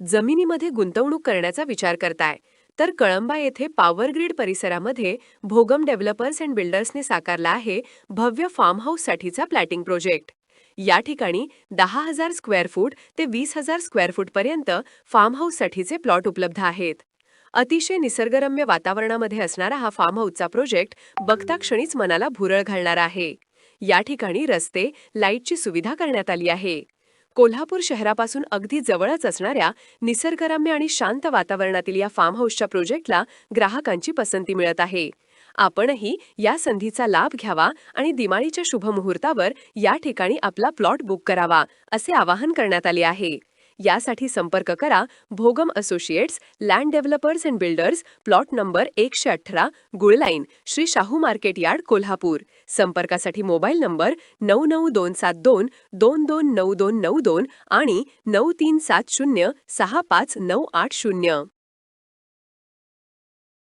जमिनीमध्ये गुंतवणूक करण्याचा विचार करताय. तर कळंबा येथे पॉवर ग्रीड परिसरामध्ये भोगम डेव्हलपर्स अँड बिल्डर्सने साकारला आहे भव्य फार्म हाऊससाठीचा प्लॅटिंग प्रोजेक्ट या ठिकाणी दहा हजार स्क्वेअर फूट ते वीस हजार स्क्वेअर फूटपर्यंत फार्म हाऊससाठीचे प्लॉट उपलब्ध आहेत. अतिशय निसर्गरम्य वातावरणामध्ये असणारा हा फार्म हाऊसचा प्रोजेक्ट बघता क्षणीच मनाला भुरळ घालणारा आहे. या ठिकाणी रस्ते लाईटची सुविधा करण्यात आली आहे. कोल्हापूर शहरापासून अगदी जवळच असणाऱ्या निसर्गरम्य आणि शांत वातावरणातील या फार्म हाऊसच्या प्रोजेक्टला ग्राहकांची पसंती मिळत आहे. आपणही या संधीचा लाभ घ्यावा आणि दिवाळीच्या शुभमुहूर्तावर या ठिकाणी आपला प्लॉट बुक करावा असे आवाहन करण्यात आले आहे. यासाठी संपर्क करा Bhogam associates land developers and builders plot number एकशे अठरा गुळलाईन श्री शाहू मार्केट यार्ड कोल्हापूर. संपर्कासाठी मोबाईल नंबर नऊ नऊ दोन सात दोन दोन दोन नऊ दोन नऊ दोन आणि नऊ तीन सात शून्य सहा पाच नऊ आठ शून्य.